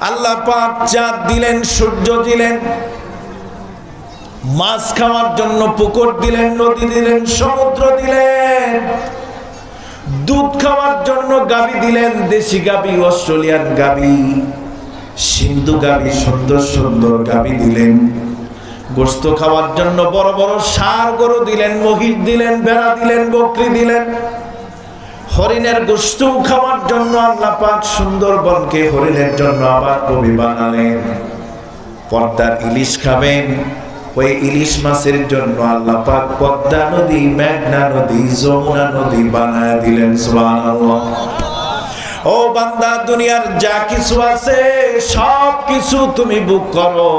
আল্লাহ পাক চাঁদ দিলেন, সূর্য দিলেন, মাছ খাওয়ার জন্য পুকুর দিলেন, নদী দিলেন, সমুদ্র দিলেন, দুধ খাওয়ার জন্য গাবি দিলেন, দেশি গাবি, অস্ট্রেলিয়ান গাবি, সিন্ধু গাবি, সুন্দর সুন্দর গাবি দিলেন, গোস্ত খাওয়ার জন্য বড় বড় সার গরু দিলেন, মহিষ দিলেন, ভেড়া দিলেন, বকরি দিলেন। হরিণের গোস্ত খাওয়ার জন্য আল্লাহ পাক সুন্দরবনকে হরিণের জন্য আবার কবি বানালেন। পদ্মার ইলিশ খাবেন, ওই ইলিশ মাছের জন্য আল্লাহ পাক পদ্মা নদী, মেঘনা নদী, যমুনা নদী বানায় দিলেন, সুবহানাল্লাহ। ও বান্দা, দুনিয়ার যা কিছু আছে, সব কিছু তুমি বুক করো।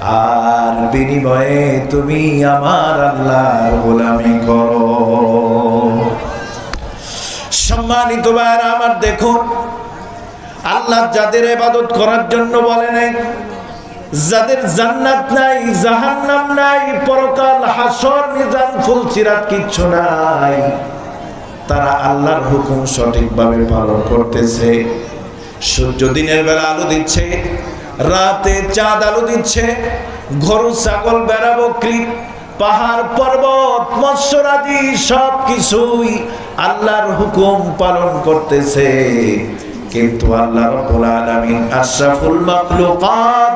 আর বিনিময়ে তুমি আমার আল্লাহর গোলামি করো। সম্মানিত ভাইয়েরা, আমার দেখুন, আল্লাহ যাদের ইবাদত করার জন্য বলে নাই, যাদের জান্নাত নাই, জাহান্নাম নাই, পরকাল হাসর, মিজান ফুলসিরাত কিচ্ছু নাই, তারা আল্লাহর হুকুম সঠিকভাবে পালন করতেছে। সূর্য দিনের বেলা আলো দিচ্ছে, রাতে চাঁদ আলো দিচ্ছে গরু ছাগল বেড়া বকরি পাহাড়, পর্বত মৎস্যরাজি সব কিছুই আল্লাহর হুকুম পালন করতেছে। কিন্তু আল্লাহ রাব্বুল আলামিন আশরাফুল মাখলুকাত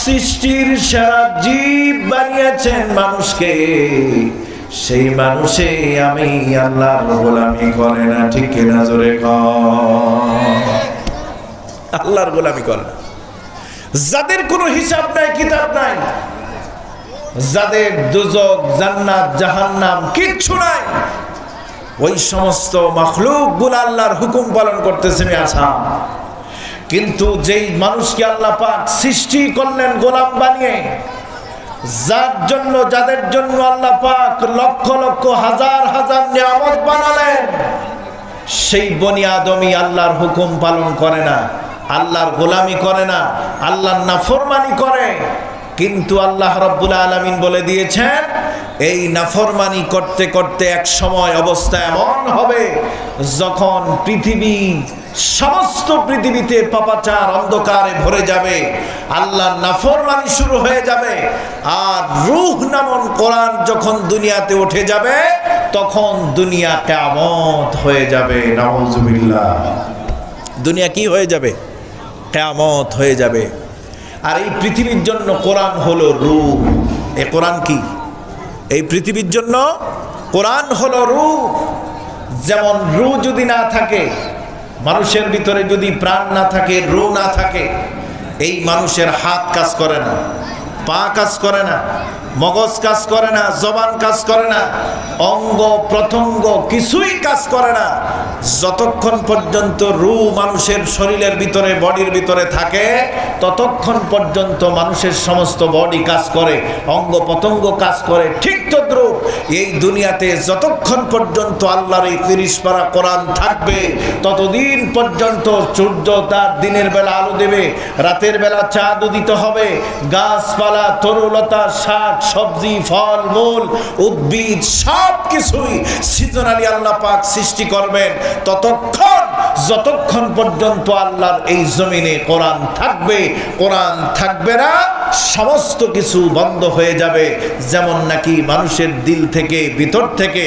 সৃষ্টির সারা জীব বানিয়েছেন মানুষকে। সেই মানুষে আমি আল্লাহর গোলামি করে না, ঠিক কিনা? জোরে আল্লাহর গোলামি করে না। যাদের কোনো হিসাব নাই, কিতাব নাই যাদের দুজক জান্নাত, জাহান্নাম কিচ্ছু নাই, ওই সমস্ত মখলুকগুলো আল্লাহর হুকুম পালন করতেছে আসাম কিন্তু যেই মানুষকে আল্লাহ পাক সৃষ্টি করলেন, গোলাম বানিয়ে, যার জন্য, যাদের জন্য আল্লাহ পাক লক্ষ লক্ষ হাজার হাজার নিয়ামত বানালেন, সেই বনি আদমি আল্লাহর হুকুম পালন করে না, আল্লাহর গোলামি করে না, আল্লাহর নাফরমানি করে। কিন্তু আল্লাহ রব্বুল আলমিন বলে দিয়েছেন, এই নাফরমানি করতে করতে এক সময় অবস্থা এমন হবে যখন পৃথিবী, সমস্ত পৃথিবীতে পাপাচার অন্ধকারে ভরে যাবে আল্লাহ নাফরমানি শুরু হয়ে যাবে, আর রুহ নামন কোরআন যখন দুনিয়াতে উঠে যাবে, তখন দুনিয়া কেমত হয়ে যাবে। নওয়াজুবিল্লাহ দুনিয়া কি হয়ে যাবে? কেমত হয়ে যাবে। আর এই পৃথিবীর জন্য কোরআন হলো রূপ। এ কোরআন কি? এই পৃথিবীর জন্য কোরআন হলো রূপ। যেমন রু যদি না থাকে, মানুষের ভিতরে যদি প্রাণ না থাকে, রু না থাকে, এই মানুষের হাত কাজ করে না। পা কাজ করে না, মগজ কাজ করে না, জবান কাজ করে না, অঙ্গ প্রত্যঙ্গ কিছুই কাজ করে না। যতক্ষণ পর্যন্ত রু মানুষের শরীরের ভিতরে, বডির ভিতরে থাকে, ততক্ষণ পর্যন্ত মানুষের সমস্ত বডি কাজ করে, অঙ্গ প্রত্যঙ্গ কাজ করে। ঠিক তদ্রুপ এই দুনিয়াতে যতক্ষণ পর্যন্ত আল্লাহর এই তিরিশ পারা কোরআন থাকবে, ততদিন পর্যন্ত সূর্য তার দিনের বেলা আলো দেবে, রাতের বেলা চাঁদ উদিত হবে, গাছপালা তরুলতা, শাক, সবজি, ফল, মূল, উদ্ভিদ সব কিছুই সিজনালি আল্লাহ পাক সৃষ্টি করবেন। ততক্ষণ, যতক্ষণ পর্যন্ত আল্লাহর এই জমিনে কোরআন থাকবে কোরআন থাকবে না সমস্ত কিছু বন্ধ হয়ে যাবে। যেমন নাকি মানুষের দিল থেকে, ভিতর থেকে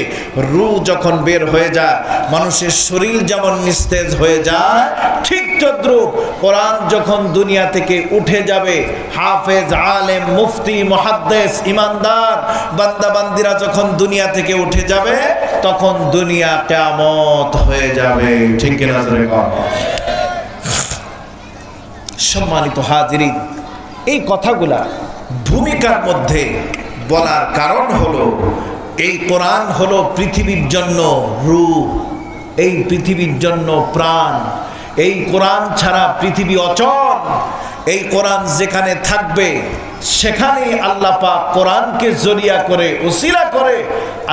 রু যখন বের হয়ে যায়, মানুষের শরীর যেমন নিস্তেজ হয়ে যায়, ঠিক তদ্রুপ কোরআন যখন দুনিয়া থেকে উঠে যাবে, হাফেজ, আলেম, মুফতি মহাদ্দেশ ইমানদার, বান্দাবান্দিরা যখন দুনিয়া থেকে উঠে যাবে, তখন দুনিয়া কেমত হয়ে যাবে। ঠিক কিনা সম্মানিত হাজিরিন এই কথাগুলা ভূমিকার মধ্যে বলার কারণ হলো, এই কোরআন হলো পৃথিবীর জন্য রূপ, এই পৃথিবীর জন্য প্রাণ, এই কোরআন ছাড়া পৃথিবী অচল, এই কোরআন যেখানে থাকবে সেখানে আল্লাহ পাক কোরআনকে জরিয়া করে উসিলা করে,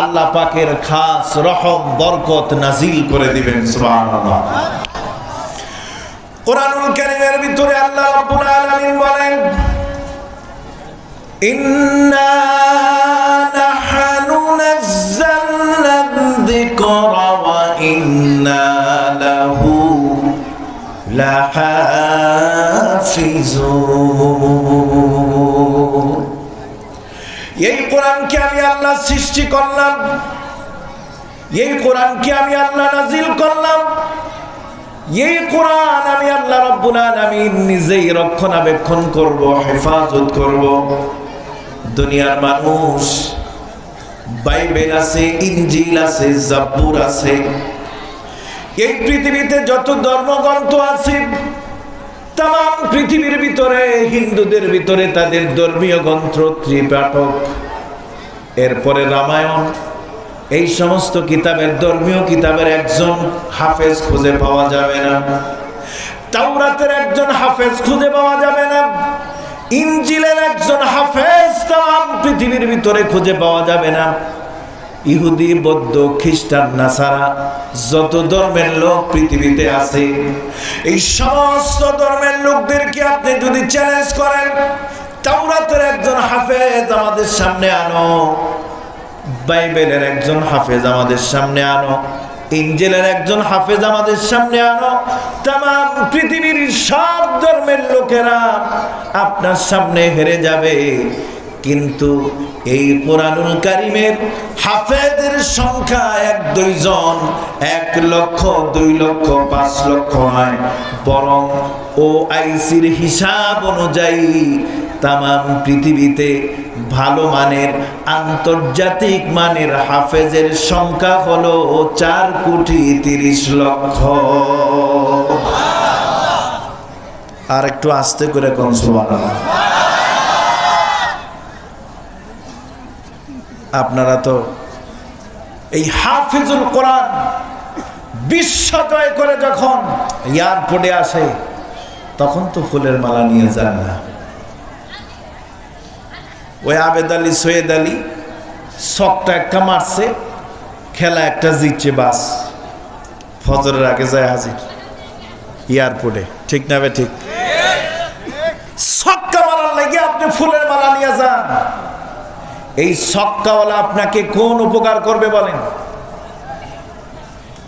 আল্লাহ পাকের খাস রহম, বরকত নাজিল করে দিবেন, সুবহানাল্লাহ। কোরআনুল কারীমের ভিতরে আল্লাহ রাব্বুল আলামিন বলেন, ইন্না নাহনু নাযালনা যিকরা ওয়া ইন্না লাহু এই কোরআনকে আমি আল্লাহ সৃষ্টি করলাম, এই কোরআনকে আমি আল্লাহ নাজিল করলাম এই কোরআন আমি আল্লাহ রব্বুল আলামিন নিজেই রক্ষণাবেক্ষণ করব, হেফাজত করব। দুনিয়ার মানুষ, বাইবেল আছে ইঞ্জিল আছে, জাব্বুর আছে। এই পৃথিবীতে যত ধর্মগ্রন্থ আছে, তাম পৃথিবীর ভিতরে, হিন্দুদের ভিতরে তাদের ধর্মীয় গ্রন্থ ত্রিপাঠক, এরপরে রামায়ণ এই সমস্ত কিতাবের, ধর্মীয় কিতাবের একজন হাফেজ খুঁজে পাওয়া যাবে না। তাওরাতের একজন হাফেজ খুঁজে পাওয়া যাবে না। ইঞ্জিলের একজন হাফেজ তাম পৃথিবীর ভিতরে খুঁজে পাওয়া যাবে না। ইহুদি, বৌদ্ধ, খ্রিস্টান, নাসারা, যত ধর্মের লোক পৃথিবীতে আছে, এই সমস্ত ধর্মের লোকদেরকে আপনি যদি চ্যালেঞ্জ করেন, তাওরাতের একজন হাফেজ আমাদের সামনে আনো। বাইবেলের একজন হাফেজ আমাদের সামনে আনো, ইঞ্জেলের একজন হাফেজ আমাদের সামনে আনো তাম পৃথিবীর সব ধর্মের লোকেরা আপনার সামনে হেরে যাবে। কিন্তু এই কোরআনুল কারিমের হাফেজের সংখ্যা এক দুইজন এক লক্ষ, দুই লক্ষ, পাঁচ লক্ষ নয়। বরং ও আইসির হিসাব অনুযায়ী তাম পৃথিবীতে ভালো মানের, আন্তর্জাতিক মানের হাফেজের সংখ্যা হলো চার কোটি তিরিশ লক্ষ। আর একটু আস্তে করে কনসোয়ালা আপনারা তো এই হাফিজুল কোরআন বিশ্ব জয় করে যখন এয়ারপোর্টে আসে, তখন তো ফুলের মালা নিয়ে যান না। ওই আবেদ আলী, সৈয়দ আলী, শখটা একটা মারছে, খেলা একটা জিতছে, বাস। ফজরের আগে যায় হাজির, এয়ারপোর্টে। ঠিক না ঠিক? ছক্কা মারার লাগে আপনি ফুলের মালা নিয়ে যান। এই ছক্কাওয়ালা আপনাকে কোন উপকার করবে বলেন?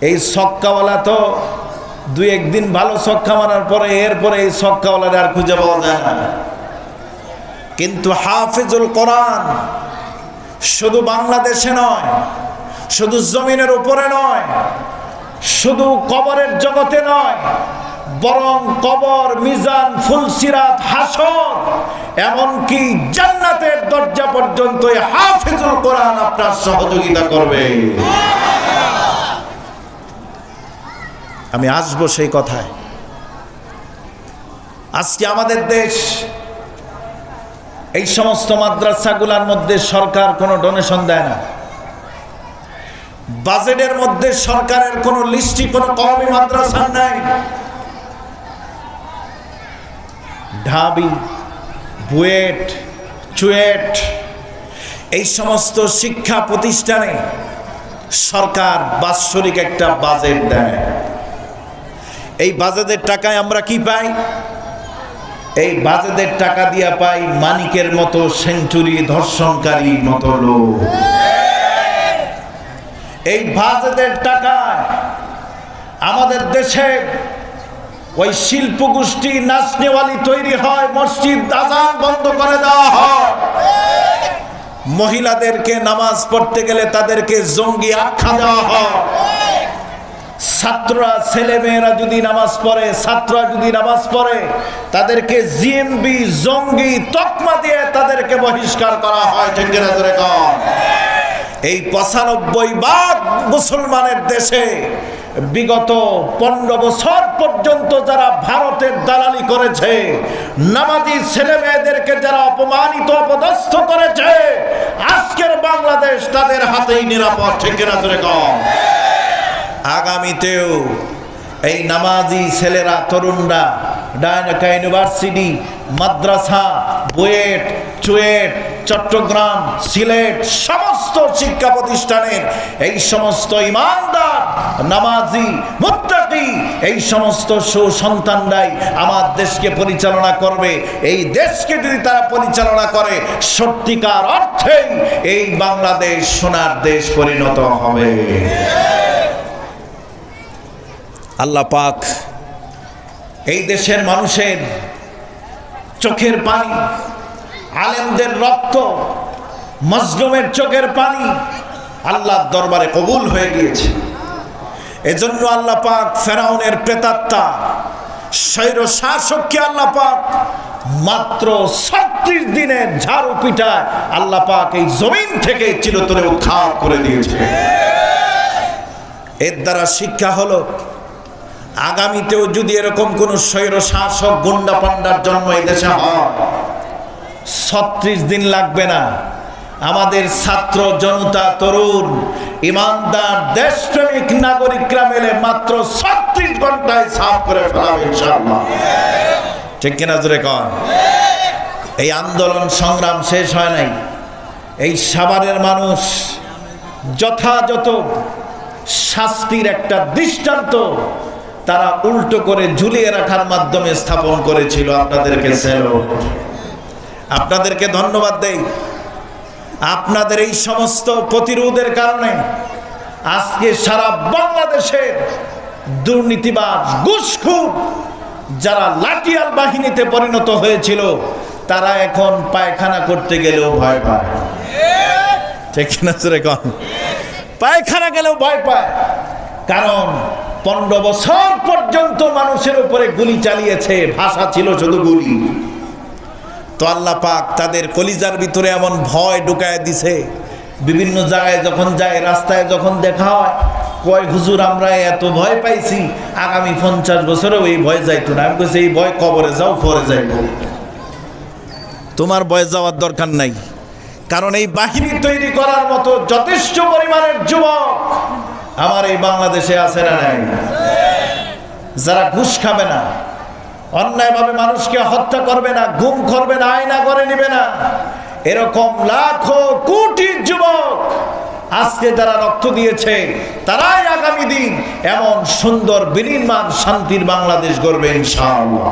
এই ছক্কাওয়ালা তো দুই একদিন ভালো ছক্কা মারার পরে, এরপরে এই ছক্কাওয়ালার আর খুঁজে পাওয়া যায় না। কিন্তু হাফিজুল কোরআন শুধু বাংলাদেশে নয়, শুধু জমিনের উপরে নয়, শুধু কবরের জগতে নয়, বরং কবর, মিজান, ফুলসিরাত, হাসর, এমনকি জান্নাতের দরজা পর্যন্ত হাফিজুল কোরআন আপনার সহযোগিতা করবে। আমি আসব সেই কথায়। আজকে আমাদের দেশ এই সমস্ত মাদ্রাসাগুলোর মধ্যে সরকার কোনো ডোনেশন দেয় না। বাজেটের মধ্যে সরকারের কোনো লিস্টি কোনো কমই মাদ্রাসা নাই। ঢাবি, বুয়েট, চুয়েট, এই সমস্ত শিক্ষা প্রতিষ্ঠানে সরকার বাৎসরিক একটা বাজেট দেয়। এই বাজেটের টাকায় আমরা কি পাই? এই বাজেদের টাকা দিয়া পাই মানিকের মতো সেঞ্চুরি ধর্ষণকারী মতো লোক। এই বাজেটের টাকায় আমাদের দেশে ওই শিল্প গোষ্ঠী নাচনেওয়ালি তৈরি হয়, মসজিদ আজান বন্ধ করে দেওয়া হয়। মহিলাদেরকে নামাজ পড়তে গেলে তাদেরকে জঙ্গি আখ্যা দেওয়া হয়। ছাত্ররা ছেলে মেয়েরা যদি নামাজ পড়ে, ছাত্ররা যদি নামাজ পড়ে, তাদেরকে জিএমবি, জঙ্গি তকমা দিয়ে তাদেরকে বহিষ্কার করা হয়? এই পঁচানব্বই ভাগ মুসলমানের দেশে বিগত পনেরো বছর পর্যন্ত যারা ভারতের দালালি করেছে, নামাজি ছেলে মেয়েদেরকে যারা অপমানিত, অপদস্থ করেছে, আজকের বাংলাদেশ তাদের হাতেই নিরাপদ। ঠিক কিনা কম আগামীতেও এই নামাজি ছেলেরা, তরুণরা ডায়নাকা ইউনিভার্সিটি, মাদ্রাসা, বুয়েট, চুয়েট, চট্টগ্রাম, সিলেট, সমস্ত শিক্ষা প্রতিষ্ঠানের এই সমস্ত ইমানদার, নামাজি, মুত্তাকি, এই সমস্ত সুসন্তানরাই আমার দেশকে পরিচালনা করবে। এই দেশকে যদি তারা পরিচালনা করে, সত্যিকার অর্থেই এই বাংলাদেশ সোনার দেশ পরিণত হবে। আল্লাহ পাক এই দেশের মানুষের চোখের পানি, আলেমদের রক্ত, মজলুমের চোখের পানি আল্লাহর দরবারে কবুল হয়ে গিয়েছে। এজন্য আল্লাহ পাক ফেরাউনের প্রেতাত্মা শৈর শাসককে আল্লাহ পাক মাত্র ছত্রিশ দিনের ঝাড়ু পিঠায় আল্লাহ পাক এই জমিন থেকে চিরতরে উৎখাত করে দিয়েছে। এর দ্বারা শিক্ষা হলো আগামীতেও যদি এরকম কোন স্বৈর শাসক গুন্ডা পান্ডার জন্ম এই দেশে হয়, ছত্রিশ দিন লাগবে না। আমাদের ছাত্র জনতা তরুণ, ইমানদার, দেশপ্রেমিক নাগরিকরা মেলে মাত্র ছত্রিশ ঘন্টায় সাফ করে ফেলাবে ঠিক কিনা জোরে কন? এই আন্দোলন সংগ্রাম শেষ হয় নাই। এই সাভারের মানুষ যথাযথ শাস্তির একটা দৃষ্টান্ত তারা উল্টো করে ঝুলিয়ে রাখার মাধ্যমে স্থাপন করেছিল আপনাদেরকে আপনাদেরকে ধন্যবাদ দেই। আপনাদের এই সমস্ত প্রতিরোধের কারণে আজকে সারা বাংলাদেশের দুর্নীতিবাজ, ঘুষখুর যারা লাঠিয়াল বাহিনীতে পরিণত হয়েছিল, তারা এখন পায়খানা করতে গেলেও ভয় পায়। ঠিক না পায়খানা গেলেও ভয় পায়। কারণ পনেরো বছর পর্যন্ত মানুষের উপরে গুলি চালিয়েছে, ভাষা ছিল শুধু গুলি। তো আল্লাহ পাক তাদের কলিজার ভিতরে এমন ভয় ঢুকায় দিছে। বিভিন্ন জায়গায় যখন যায়, রাস্তায় যখন দেখা হয়, কয়, হুজুর, আমরা এত ভয় পাইছি, আগামী পঞ্চাশ বছরেও এই ভয় যাইতো না। আমি বলছি এই ভয় কবরে যাও, পরে যাইব। তোমার ভয় যাওয়ার দরকার নাই। কারণ এই বাহিনী তৈরি করার মতো যথেষ্ট পরিমাণের যুবক এই বাংলাদেশে আছে না নাই? যারা ঘুষ খাবে না, অন্যায়ভাবে মানুষকে হত্যা করবে না, গুম করবে না, আয়না করে নিবে না, এরকম লাখো কোটি যুবক আজকে যারা রক্ত দিয়েছে, তারাই আগামী দিন এমন সুন্দর বিনির্মাণ শান্তির বাংলাদেশ গড়বে ইনশাআল্লাহ।